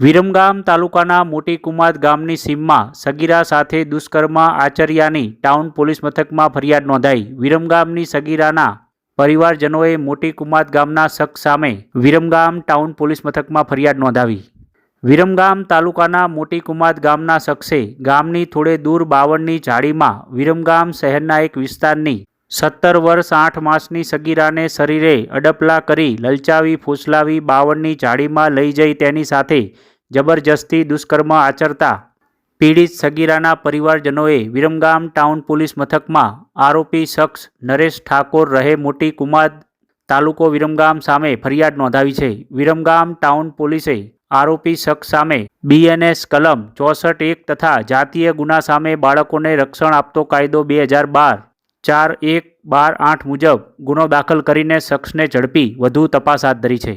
વિરમગામ તાલુકાના મોટી કુમાદ ગામની સીમમાં સગીરા સાથે દુષ્કર્મ આચર્યાની ટાઉન પોલીસ મથકમાં ફરિયાદ નોંધાઈ. વિરમગામની સગીરાના પરિવારજનોએ મોટી કુમાદ ગામના શખ્સ સામે વિરમગામ ટાઉન પોલીસ મથકમાં ફરિયાદ નોંધાવી. વિરમગામ તાલુકાના મોટી કુમાદ ગામના શખ્સે ગામની થોડે દૂર બાવળની ઝાડીમાં વિરમગામ શહેરના એક વિસ્તારની સત્તર વર્ષ આઠ માસની સગીરાને શરીરે અડપલા કરી લલચાવી ફૂસલાવી બાવળની જાળીમાં લઈ જઈ તેની સાથે જબરજસ્તી દુષ્કર્મ આચરતા પીડિત સગીરાના પરિવારજનોએ વિરમગામ ટાઉન પોલીસ મથકમાં આરોપી શખ્સ નરેશ ઠાકોર રહે મોટી કુમાદ તાલુકો વિરમગામ સામે ફરિયાદ નોંધાવી છે. વિરમગામ ટાઉન પોલીસે આરોપી શખ્સ સામે બીએનએસ કલમ ચોસઠ એક તથા જાતીય ગુના સામે બાળકોને રક્ષણ આપતો કાયદો બે હજાર બાર ચાર એક બાર આઠ મુજબ ગુનો દાખલ કરીને શખ્સને ઝડપી વધુ તપાસ હાથ ધરી છે.